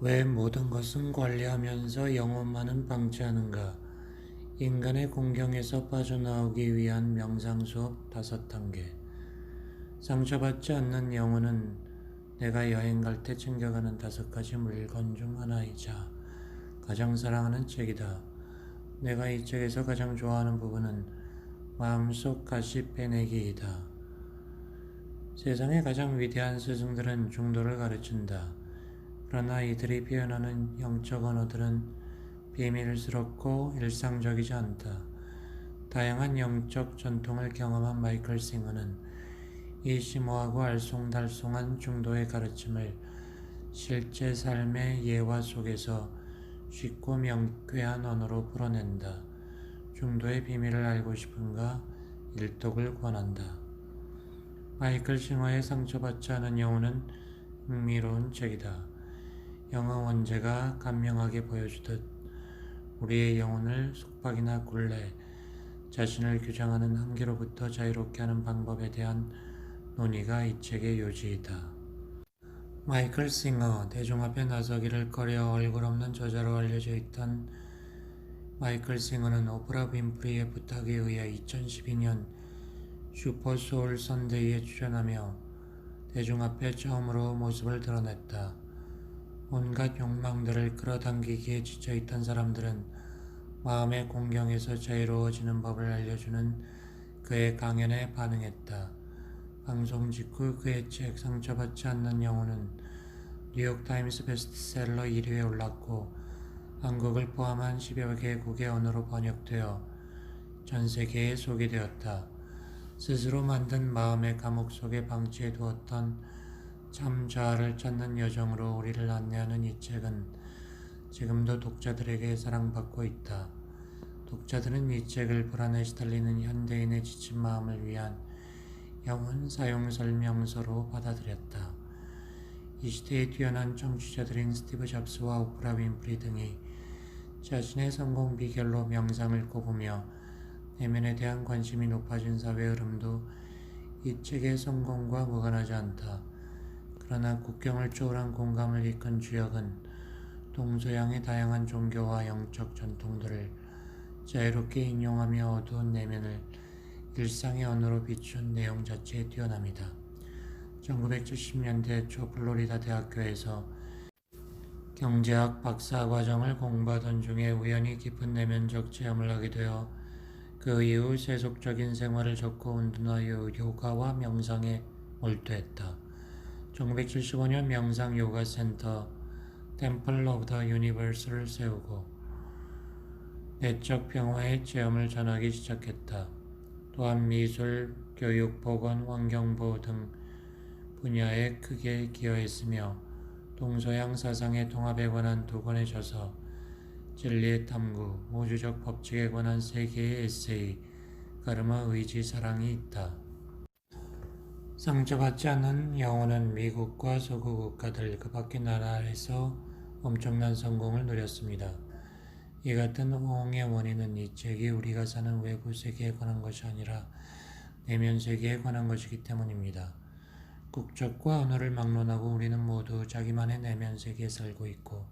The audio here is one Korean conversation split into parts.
왜 모든 것은 관리하면서 영혼만은 방치하는가? 인간의 공경에서 빠져나오기 위한 명상 수업 다섯 단계. 상처받지 않는 영혼은 내가 여행 갈 때 챙겨가는 다섯 가지 물건 중 하나이자 가장 사랑하는 책이다. 내가 이 책에서 가장 좋아하는 부분은 마음속 가시 빼내기이다. 세상의 가장 위대한 스승들은 중도를 가르친다. 그러나 이들이 표현하는 영적 언어들은 비밀스럽고 일상적이지 않다. 다양한 영적 전통을 경험한 마이클 싱어는 이 심오하고 알쏭달쏭한 중도의 가르침을 실제 삶의 예화 속에서 쉽고 명쾌한 언어로 풀어낸다. 중도의 비밀을 알고 싶은가? 일독을 권한다. 마이클 싱어의 상처받지 않은 영혼은 흥미로운 책이다. 영어 원제가 간명하게 보여주듯 우리의 영혼을 속박이나 굴레, 자신을 규정하는 한계로부터 자유롭게 하는 방법에 대한 논의가 이 책의 요지이다. 마이클 싱어, 대중 앞에 나서기를 꺼려 얼굴 없는 저자로 알려져 있던 마이클 싱어는 오프라 윈프리의 부탁에 의해 2012년 슈퍼 소울 선데이에 출연하며 대중 앞에 처음으로 모습을 드러냈다. 온갖 욕망들을 끌어당기기에 지쳐있던 사람들은 마음의 공경에서 자유로워지는 법을 알려주는 그의 강연에 반응했다. 방송 직후 그의 책 상처받지 않는 영혼은 뉴욕타임스 베스트셀러 1위에 올랐고 한국을 포함한 10여 개국의 언어로 번역되어 전 세계에 소개되었다. 스스로 만든 마음의 감옥 속에 방치해 두었던 참 자아를 찾는 여정으로 우리를 안내하는 이 책은 지금도 독자들에게 사랑받고 있다. 독자들은 이 책을 불안에 시달리는 현대인의 지친 마음을 위한 영혼 사용 설명서로 받아들였다. 이 시대에 뛰어난 청취자들인 스티브 잡스와 오프라 윈프리 등이 자신의 성공 비결로 명상을 꼽으며 내면에 대한 관심이 높아진 사회 흐름도 이 책의 성공과 무관하지 않다. 그러나 국경을 초월한 공감을 이끈 주역은 동서양의 다양한 종교와 영적 전통들을 자유롭게 인용하며 어두운 내면을 일상의 언어로 비춘 내용 자체에 뛰어납니다. 1970년대 초 플로리다 대학교에서 경제학 박사 과정을 공부하던 중에 우연히 깊은 내면적 체험을 하게 되어 그 이후 세속적인 생활을 접고 운동하여 요가와 명상에 몰두했다. 1975년 명상 요가 센터 템플 오브 더 유니버스를 세우고 내적 평화의 체험을 전하기 시작했다. 또한 미술, 교육, 보건, 환경보호 등 분야에 크게 기여했으며 동서양 사상의 통합에 관한 두 권의 저서, 진리의 탐구, 우주적 법칙에 관한 세 개의 에세이, 가르마 의지 사랑이 있다. 상처받지 않는 영혼은 미국과 서구 국가들 그 밖의 나라에서 엄청난 성공을 누렸습니다. 이 같은 호응의 원인은 이 책이 우리가 사는 외부 세계에 관한 것이 아니라 내면 세계에 관한 것이기 때문입니다. 국적과 언어를 막론하고 우리는 모두 자기만의 내면 세계에 살고 있고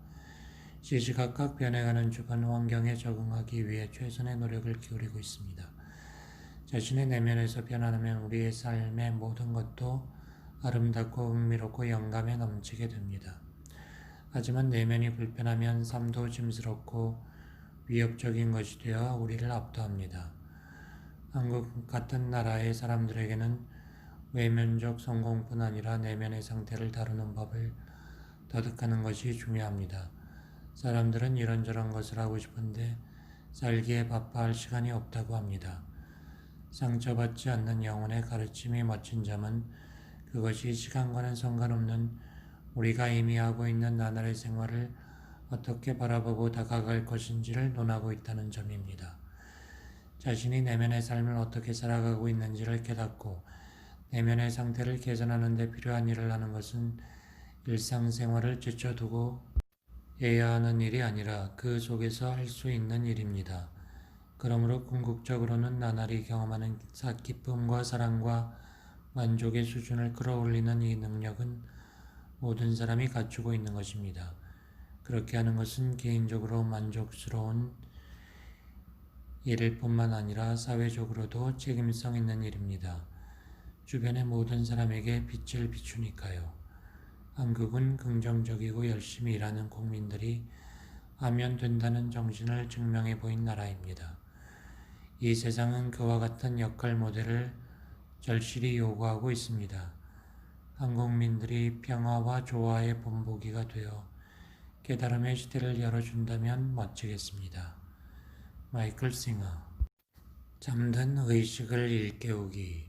시시각각 변해가는 주변 환경에 적응하기 위해 최선의 노력을 기울이고 있습니다. 자신의 내면에서 변화하면 우리의 삶의 모든 것도 아름답고 흥미롭고 영감에 넘치게 됩니다. 하지만 내면이 불편하면 삶도 짐스럽고 위협적인 것이 되어 우리를 압도합니다. 한국 같은 나라의 사람들에게는 외면적 성공뿐 아니라 내면의 상태를 다루는 법을 터득하는 것이 중요합니다. 사람들은 이런저런 것을 하고 싶은데 살기에 바빠할 시간이 없다고 합니다. 상처받지 않는 영혼의 가르침이 멋진 점은 그것이 시간과는 상관없는 우리가 이미 하고 있는 나날의 생활을 어떻게 바라보고 다가갈 것인지를 논하고 있다는 점입니다. 자신이 내면의 삶을 어떻게 살아가고 있는지를 깨닫고 내면의 상태를 개선하는 데 필요한 일을 하는 것은 일상생활을 제쳐두고 해야 하는 일이 아니라 그 속에서 할 수 있는 일입니다. 그러므로 궁극적으로는 나날이 경험하는 기쁨과 사랑과 만족의 수준을 끌어올리는 이 능력은 모든 사람이 갖추고 있는 것입니다. 그렇게 하는 것은 개인적으로 만족스러운 일일 뿐만 아니라 사회적으로도 책임성 있는 일입니다. 주변의 모든 사람에게 빛을 비추니까요. 한국은 긍정적이고 열심히 일하는 국민들이 하면 된다는 정신을 증명해 보인 나라입니다. 이 세상은 그와 같은 역할 모델을 절실히 요구하고 있습니다. 한국민들이 평화와 조화의 본보기가 되어 깨달음의 시대를 열어준다면 멋지겠습니다. 마이클 싱어 잠든 의식을 일깨우기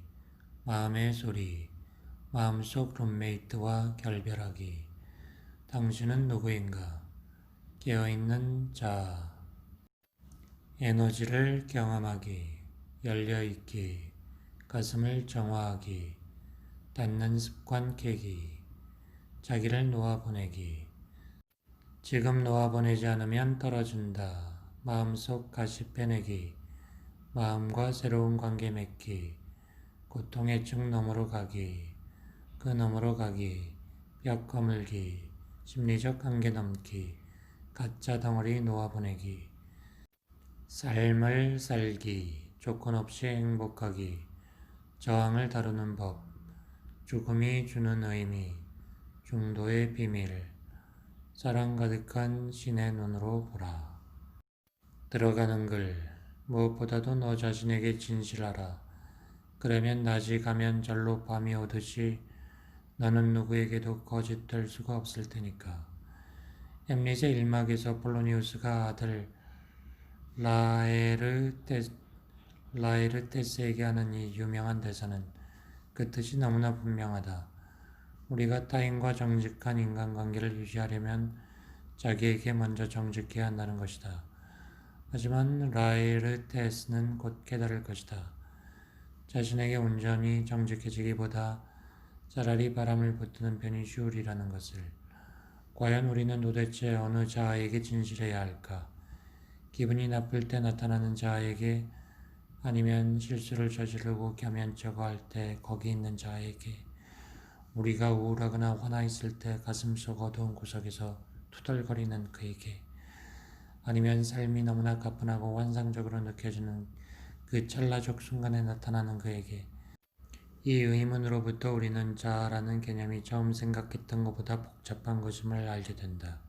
마음의 소리 마음속 룸메이트와 결별하기 당신은 누구인가 깨어있는 자 에너지를 경험하기 열려있기 가슴을 정화하기 닿는 습관 깨기 자기를 놓아보내기. 지금 놓아보내지 않으면 떨어진다. 마음속 가시 빼내기. 마음과 새로운 관계 맺기. 고통의 층 너머로 가기. 그 너머로 가기. 벽 거물기. 심리적 한계 넘기. 가짜 덩어리 놓아보내기 삶을 살기 조건 없이 행복하기 저항을 다루는 법 죽음이 주는 의미 중도의 비밀 사랑 가득한 신의 눈으로 보라. 들어가는 글 무엇보다도 너 자신에게 진실하라. 그러면 낮이 가면 절로 밤이 오듯이 너는 누구에게도 거짓될 수가 없을 테니까. 엠릿의 일막에서 폴로니우스가 아들 라에르테, 라에르테스에게 하는 이 유명한 대사는 그 뜻이 너무나 분명하다. 우리가 타인과 정직한 인간관계를 유지하려면 자기에게 먼저 정직해야 한다는 것이다. 하지만 라이르테스는 곧 깨달을 것이다. 자신에게 온전히 정직해지기보다 차라리 바람을 붙드는 편이 쉬우리라는 것을. 과연 우리는 도대체 어느 자아에게 진실해야 할까? 기분이 나쁠 때 나타나는 자아에게 아니면 실수를 저지르고 겸연쩍어 할 때 거기 있는 자아에게. 우리가 우울하거나 화나 있을 때 가슴속 어두운 구석에서 투덜거리는 그에게. 아니면 삶이 너무나 가뿐하고 환상적으로 느껴지는 그 찰나적 순간에 나타나는 그에게. 이 의문으로부터 우리는 자아라는 개념이 처음 생각했던 것보다 복잡한 것임을 알게 된다.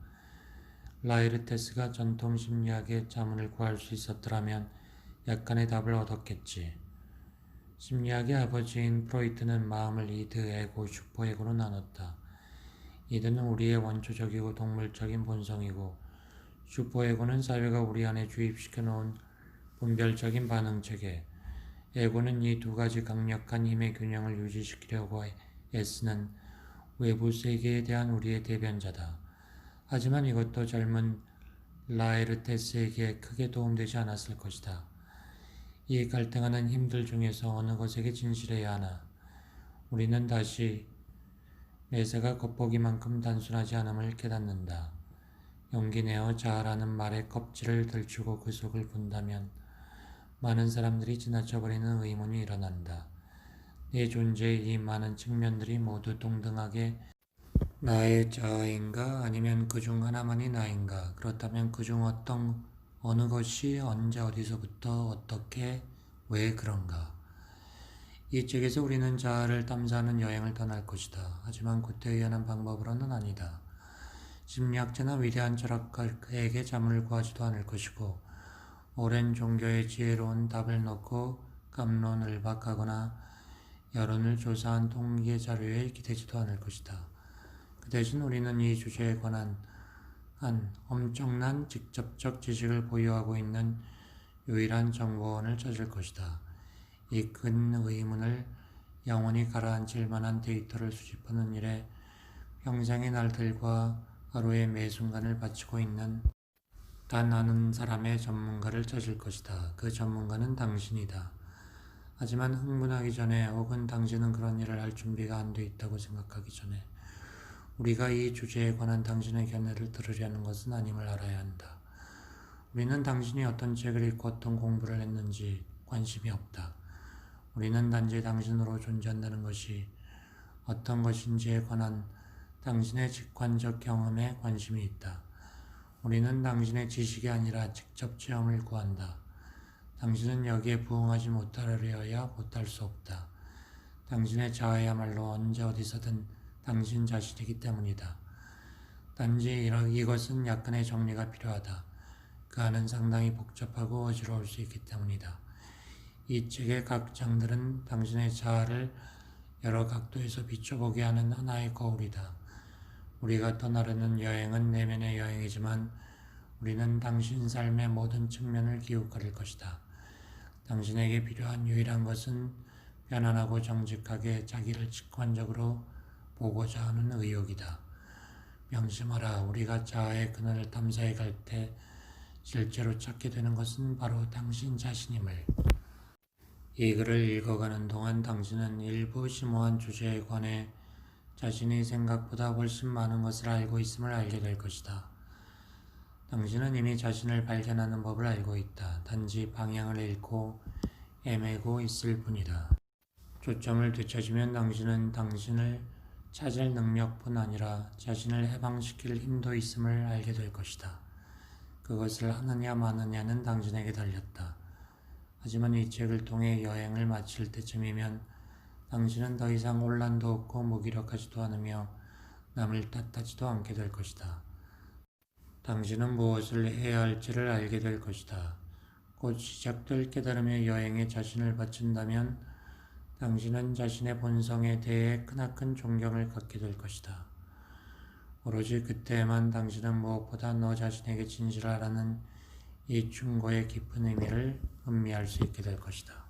라이르테스가 전통 심리학의 자문을 구할 수 있었더라면 약간의 답을 얻었겠지. 심리학의 아버지인 프로이트는 마음을 이드, 에고, 슈퍼에고로 나눴다. 이드는 우리의 원초적이고 동물적인 본성이고 슈퍼에고는 사회가 우리 안에 주입시켜 놓은 분별적인 반응체계, 에고는 이 두 가지 강력한 힘의 균형을 유지시키려고 애쓰는 외부 세계에 대한 우리의 대변자다. 하지만 이것도 젊은 라에르테스에게 크게 도움되지 않았을 것이다. 이 갈등하는 힘들 중에서 어느 것에게 진실해야 하나? 우리는 다시 매사가 겉보기만큼 단순하지 않음을 깨닫는다. 용기 내어 자아라는 말의 껍질을 들추고 그 속을 본다면 많은 사람들이 지나쳐버리는 의문이 일어난다. 내 존재의 이 많은 측면들이 모두 동등하게 나의 자아인가 아니면 그 중 하나만이 나인가 그렇다면 그 중 어떤 어느 것이 언제 어디서부터 어떻게 왜 그런가 이 책에서 우리는 자아를 탐사하는 여행을 떠날 것이다. 하지만 구태의연한 방법으로는 아니다. 심리학자나 위대한 철학가에게 자문을 구하지도 않을 것이고 오랜 종교의 지혜로운 답을 놓고 감론을 박하거나 여론을 조사한 통계 자료에 기대지도 않을 것이다. 그 대신 우리는 이 주제에 관한 한 엄청난 직접적 지식을 보유하고 있는 유일한 정보원을 찾을 것이다. 이 큰 의문을 영원히 가라앉힐 만한 데이터를 수집하는 일에 평생의 날들과 하루의 매 순간을 바치고 있는 단 하는 사람의 전문가를 찾을 것이다. 그 전문가는 당신이다. 하지만 흥분하기 전에 혹은 당신은 그런 일을 할 준비가 안 돼 있다고 생각하기 전에 우리가 이 주제에 관한 당신의 견해를 들으려는 것은 아님을 알아야 한다. 우리는 당신이 어떤 책을 읽고 어떤 공부를 했는지 관심이 없다. 우리는 단지 당신으로 존재한다는 것이 어떤 것인지에 관한 당신의 직관적 경험에 관심이 있다. 우리는 당신의 지식이 아니라 직접 체험을 구한다. 당신은 여기에 부응하지 못하려야 못할 수 없다. 당신의 자아야말로 언제 어디서든 당신 자신이기 때문이다. 단지 이러- 이것은 약간의 정리가 필요하다. 그 안은 상당히 복잡하고 어지러울 수 있기 때문이다. 이 책의 각 장들은 당신의 자아를 여러 각도에서 비춰보게 하는 하나의 거울이다. 우리가 떠나려는 여행은 내면의 여행이지만 우리는 당신 삶의 모든 측면을 기억할 것이다. 당신에게 필요한 유일한 것은 편안하고 정직하게 자기를 직관적으로 보고자 하는 의욕이다. 명심하라. 우리가 자아의 근원을 탐사해 갈 때 실제로 찾게 되는 것은 바로 당신 자신임을. 이 글을 읽어가는 동안 당신은 일부 심오한 주제에 관해 자신이 생각보다 훨씬 많은 것을 알고 있음을 알게 될 것이다. 당신은 이미 자신을 발견하는 법을 알고 있다. 단지 방향을 잃고 애매고 있을 뿐이다. 초점을 되찾으면 당신은 당신을 찾을 능력뿐 아니라 자신을 해방시킬 힘도 있음을 알게 될 것이다. 그것을 하느냐 마느냐는 당신에게 달렸다. 하지만 이 책을 통해 여행을 마칠 때쯤이면 당신은 더 이상 혼란도 없고 무기력하지도 않으며 남을 탓하지도 않게 될 것이다. 당신은 무엇을 해야 할지를 알게 될 것이다. 곧 시작될 깨달음의 여행에 자신을 바친다면 당신은 자신의 본성에 대해 크나큰 존경을 갖게 될 것이다. 오로지 그때에만 당신은 무엇보다 너 자신에게 진실하라는 이 충고의 깊은 의미를 음미할 수 있게 될 것이다.